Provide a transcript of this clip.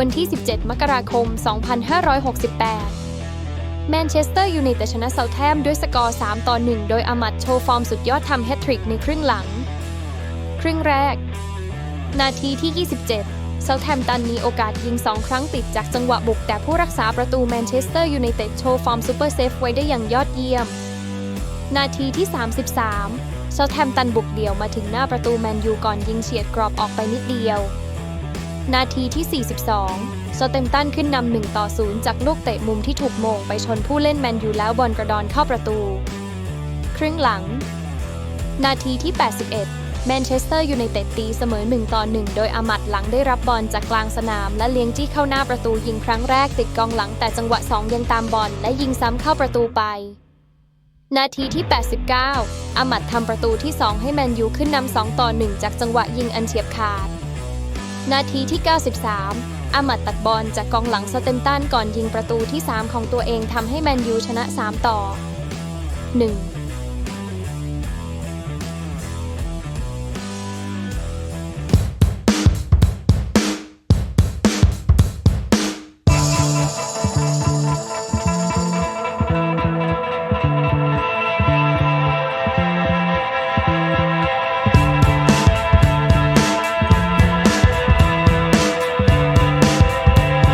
วันที่ 17 มกราคม 2568 แมนเชสเตอร์ยูไนเต็ดชนะเซาแทมด้วยสกอร์ 3 ต่อ 1 โดยอามัดโชว์ฟอร์มสุดยอดทำแฮตทริกในครึ่งหลัง ครึ่งแรก นาทีที่ 27 เซาแทมตันมีโอกาสยิง 2 ครั้งติดจากจังหวะบุก แต่ผู้รักษาประตูแมนเชสเตอร์ยูไนเต็ดโชว์ฟอร์มซูเปอร์เซฟไว้ได้อย่างยอดเยี่ยม นาทีที่ 33เซาแทมตันบุกเดี่ยวมาถึงหน้าประตูแมนยูก่อนยิงเฉียดกรอบออกไปนิดเดียว นาทีที่ 42เซาเตมตันขึ้นนำ1ต่อ0จากลูกเตะมุมที่ถูกโมงไปชนผู้เล่นแมนยูแล้วบอลกระดอนเข้าประตู ครึ่งหลัง นาทีที่ 81 แมนเชสเตอร์ยูไนเต็ดตีเสมอ1ต่อ1โดยอามัดหลังได้รับบอลจากกลางสนาม และเลี้ยงจี้เข้าหน้าประตูยิงครั้งแรกติดกองหลังแต่จังหวะ 2 ยังตามบอลและยิงซ้ำเข้าประตูไปนาทีที่ 89 อามัดทำประตูที่ 2 ให้แมนยูขึ้นนำ2ต่อ 1 จากจังหวะยิงอันเฉียบขาด นาทีที่ 93อามัดตัดบอลจากกองหลังสเตนตันก่อนยิงประตูที่ 3 ของตัวเองทำให้แมนยูชนะ 3 ต่อ 1